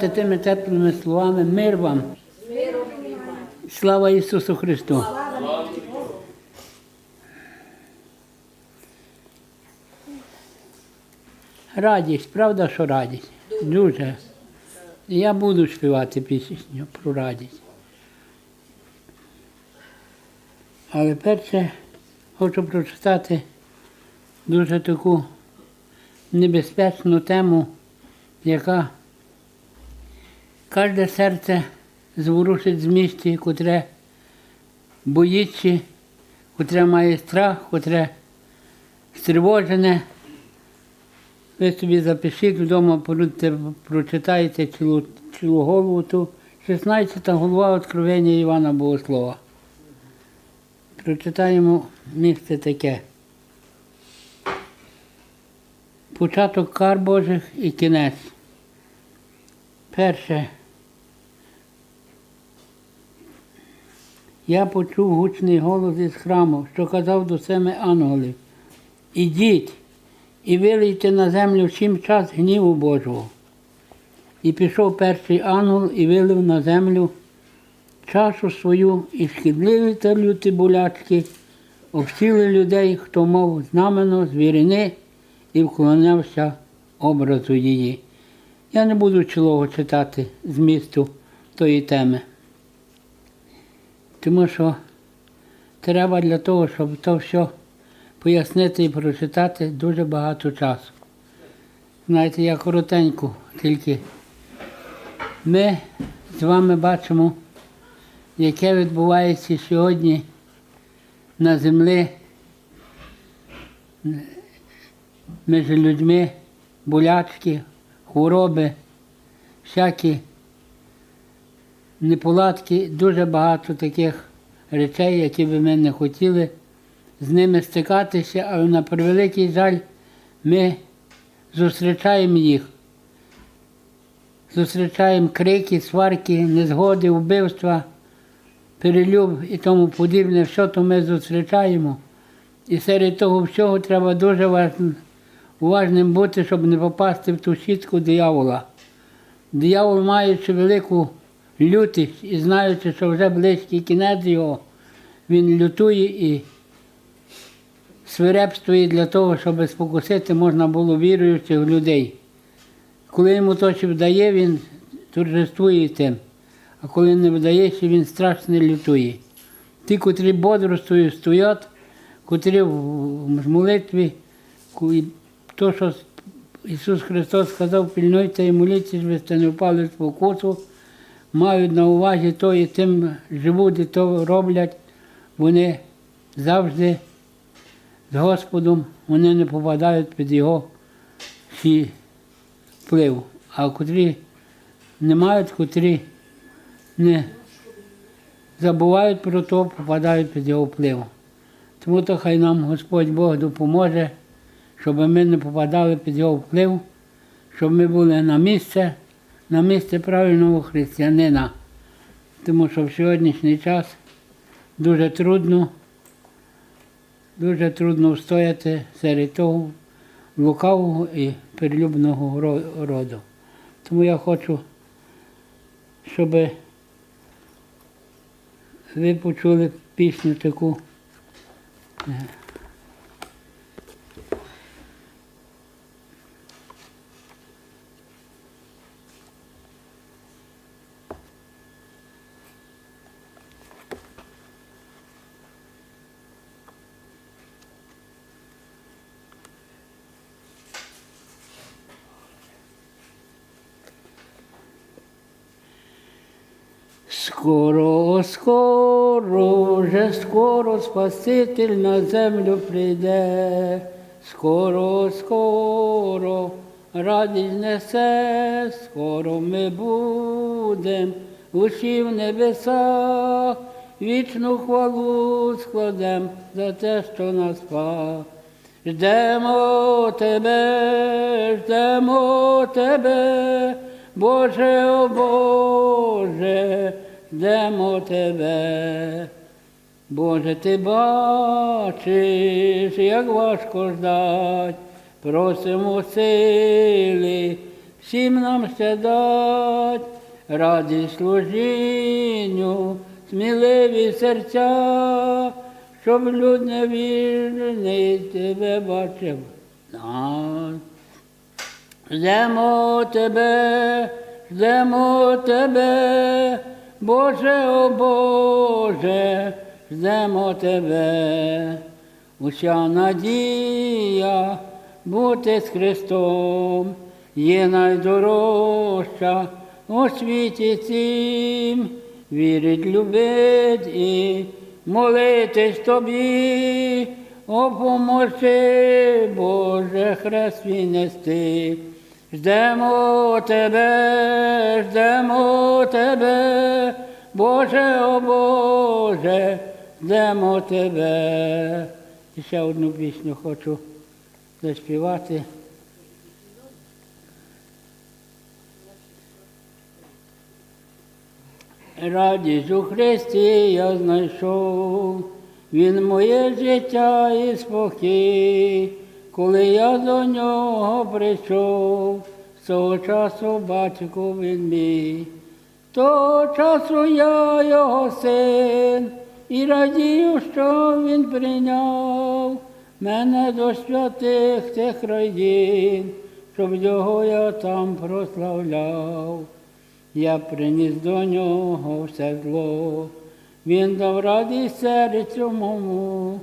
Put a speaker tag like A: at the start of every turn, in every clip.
A: Тими теплими словами мир вам. Слава Ісусу Христу. Радість, правда, що радість? Дуже. Я буду співати пісню про радість. Але перше хочу прочитати дуже таку небезпечну тему, яка кожне серце зворушить з місті, котре боїться, котре має страх, котре стривожене. Ви собі запишіть вдома, прочитайте цілу, цілу голову ту. 16 голова Откровення Івана Богослова. Прочитаємо місце таке. Початок кар Божих і кінець. Перше. Я почув гучний голос із храму, що казав до семи ангелів. Ідіть і вилийте на землю всім час гніву Божого. І пішов перший ангел і вилив на землю чашу свою, і шкідливі та люті болячки обсіли людей, хто мав знамено звірини і вклонявся образу її. Я не буду цілого читати змісту тої теми. Тому що треба для того, щоб то все пояснити і прочитати дуже багато часу. Знаєте, я коротенько тільки. Ми з вами бачимо, яке відбувається сьогодні на землі між людьми, болячки, хвороби, всякі неполадки, дуже багато таких речей, які би ми не хотіли з ними стикатися, але на превеликий жаль ми зустрічаємо їх. Зустрічаємо крики, сварки, незгоди, вбивства, перелюб і тому подібне, все то ми зустрічаємо. І серед того всього треба дуже уважним бути, щоб не попасти в ту сітку диявола. Диявол, маючи велику лютість і знаючи, що вже близький кінець його, він лютує і свирепствує для того, щоб спокусити можна було віруючих людей. Коли йому то чи вдає, він торжествує тим, а коли не вдається, він страшно лютує. Ті, котрі бодрствують, стоять, котрі в молитві, то, що Ісус Христос сказав, пільнуйте і моліться, щоб ви не впали в спокусу, мають на увазі то і тим живуть, і то роблять, вони завжди з Господом, вони не попадають під Його всі вплив. А котрі не мають, котрі не забувають про то, попадають під його вплив. Тому то хай нам Господь Бог допоможе, щоб ми не попадали під його вплив, щоб ми були на місце, на місце правильного християнина. Тому що в сьогоднішній час дуже трудно, дуже трудно встояти серед того лукавого і перелюбного роду. Тому я хочу, щоб ви почули пісню таку. Скоро, скоро, вже скоро Спаситель на землю прийде, скоро, скоро радість несе, скоро ми будем в небесах, вічну хвалу складем за те, що нас спас. Ждемо тебе, ждемо тебе, Боже, о Боже, ждемо тебе. Боже, ти бачиш, як важко ждать, просимо сили, всім нам ще дать, раді служінню, сміливі серця, щоб люд невірний тебе бачив. Нас. Ждемо тебе, ждемо тебе, Боже, о Боже, ждемо тебе. Уся надія бути з Христом є найдорожча у світі цім, вірить, любить і молитись тобі, о поможи, Боже, хрест нести. Ждемо тебе, ждемо тебе, Боже, о Боже, ждемо тебе. І ще одну пісню хочу заспівати. Радість у Христі я знайшов, Він моє життя і спокій, коли я до нього прийшов, з того часу батько він мій, того часу я його син, і радію, що він прийняв мене до святих тих країн, щоб його я там прославляв. Я приніс до нього все зло, він дав радість серцю мому,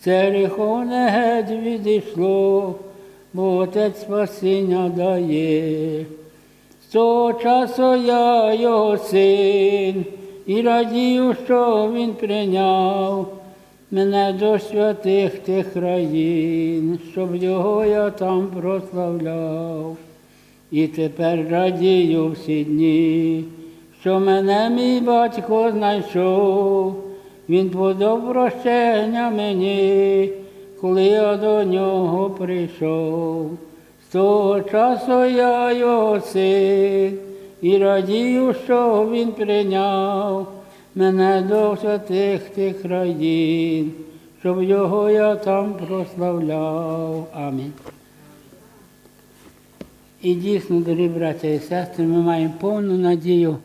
A: все гріховне геть відійшло, бо Отець спасіння дає. З того часу я його син, і радію, що він прийняв мене до святих тих країн, щоб його я там прославляв. І тепер радію всі дні, що мене мій батько знайшов, він подав прощення мені, коли я до нього прийшов. З того часу я його син, і радію, що він прийняв мене до святих тих країн, щоб його я там прославляв. Амінь. І дійсно, дорогі браття і сестри, ми маємо повну надію,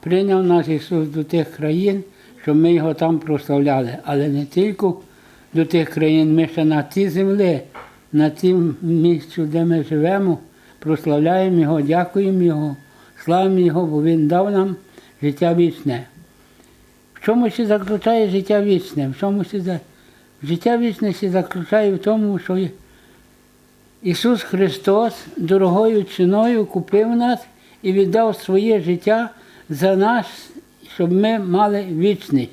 A: прийняв нас Ісус до тих країн, щоб ми його там прославляли. Але не тільки до тих країн, ми ще на тій землі, на тім місці, де ми живемо, прославляємо Його, дякуємо Його, славимо Його, бо Він дав нам життя вічне. В чому ще заключає життя вічне? В чому ще. Життя вічне ще заключає в тому, що Ісус Христос дорогою ціною купив нас і віддав своє життя за нас, щоб ми мали вічність.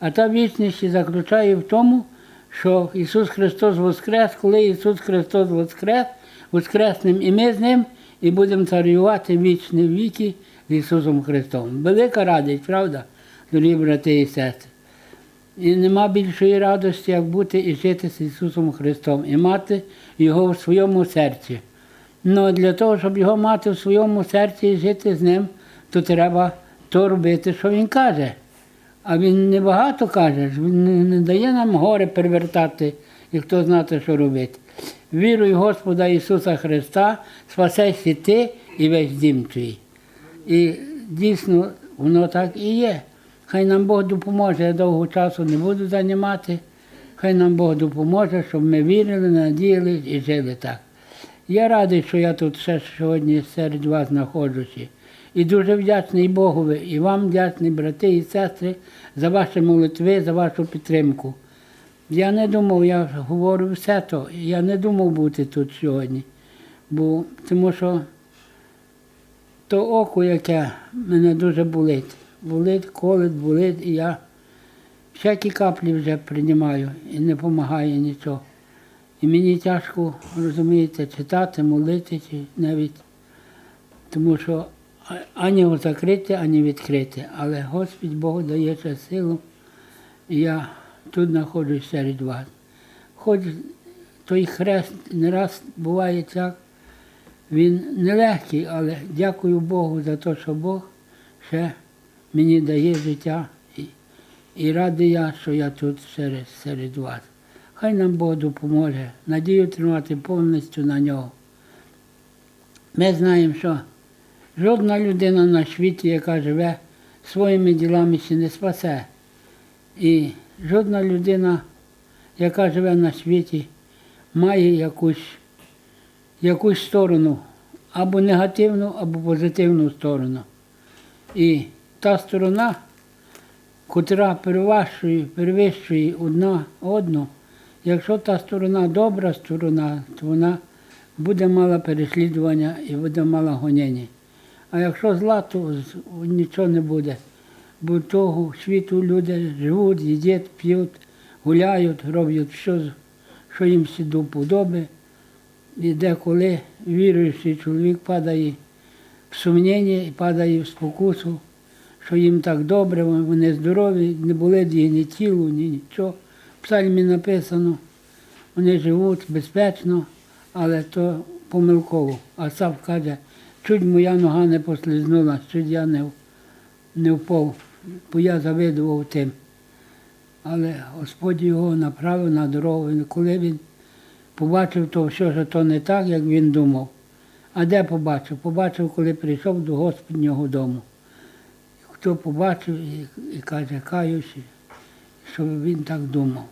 A: А та вічність і заключає в тому, що Ісус Христос Воскрес, коли Ісус Христос Воскрес, Воскреснем і ми з Ним, і будемо царювати вічні віки з Ісусом Христом. Велика радість, правда, дорогі брати і сестри. І нема більшої радості, як бути і жити з Ісусом Христом, і мати Його в своєму серці. Ну для того, щоб його мати в своєму серці і жити з ним, то треба то робити, що Він каже. А він не багато каже, він не, не дає нам гори перевертати, і хто знати, що робити. Віруй Господа Ісуса Христа, спасешся ти і весь дім твій. І дійсно воно так і є. Хай нам Бог допоможе, я довго часу не буду займати. Хай нам Бог допоможе, щоб ми вірили, надіялись і жили так. Я радий, що я тут ще сьогодні серед вас знаходжуся. І дуже вдячний Богові, і вам вдячний, брати і сестри, за ваші молитви, за вашу підтримку. Я не думав, я говорю все то, я не думав бути тут сьогодні, бо тому що то око, яке мене дуже болить болить, колить, болить, і я всякі каплі вже приймаю і не допомагає нічого. І мені тяжко, розумієте, читати, молитися навіть, тому що ані закрити, ані відкрити. Але Господь Бог дає ще силу, і я тут знаходжусь серед вас. Хоч той хрест не раз буває так, він нелегкий, але дякую Богу за те, що Бог ще мені дає життя і радий я, що я тут серед, серед вас. Хай нам Бог допоможе, надію тримати повністю на нього. Ми знаємо, що жодна людина на світі, яка живе своїми ділами, ще не спасе. І жодна людина, яка живе на світі, має якусь, якусь сторону, або негативну, або позитивну сторону. І та сторона, котра перевищує, перевищує одна одну, якщо та сторона добра сторона, то вона буде мала переслідування і буде мала гонення. А якщо зла, то нічого не буде. Бо того світу люди живуть, їдять, п'ють, гуляють, роблять що, що їм до вподоби. І деколи віруючий чоловік падає в сумніння і падає в спокусу, що їм так добре, вони здорові, не болить ні тіло, ні нічого. В псальмі написано, вони живуть безпечно, але то помилково. А сам каже, чуть моя нога не послизнула, чуть я не, не впав, бо я завидував тим. Але Господь його направив на дорогу, і коли він побачив то все, що то не так, як він думав. А де побачив? Побачив, коли прийшов до Господнього дому. Хто побачив і, і каже, каюся, що він так думав.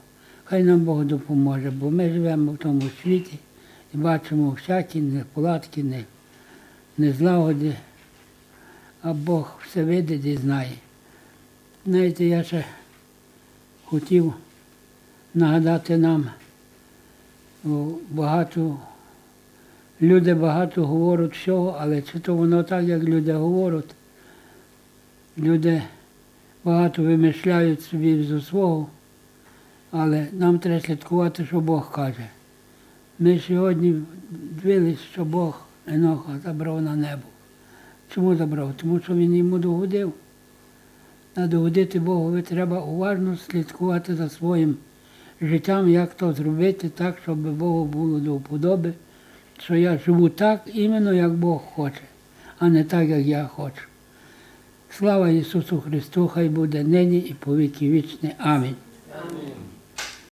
A: Хай нам Бог допоможе, бо ми живемо в тому світі і бачимо всякі неполадки, не, незлагоди, а Бог все видить і знає. Знаєте, я ще хотів нагадати нам, багато люди багато говорять всього, але чи то воно так, як люди говорять, люди багато вимишляють собі зі свого, але нам треба слідкувати, що Бог каже. Ми сьогодні дивились, що Бог Еноха забрав на небо. Чому забрав? Тому що він йому догодив. На догодити Богові треба уважно слідкувати за своїм життям, як то зробити так, щоб Богу було до вподоби, що я живу так, іменно як Бог хоче, а не так, як я хочу. Слава Ісусу Христу, хай буде нині і по віки вічні. Амінь.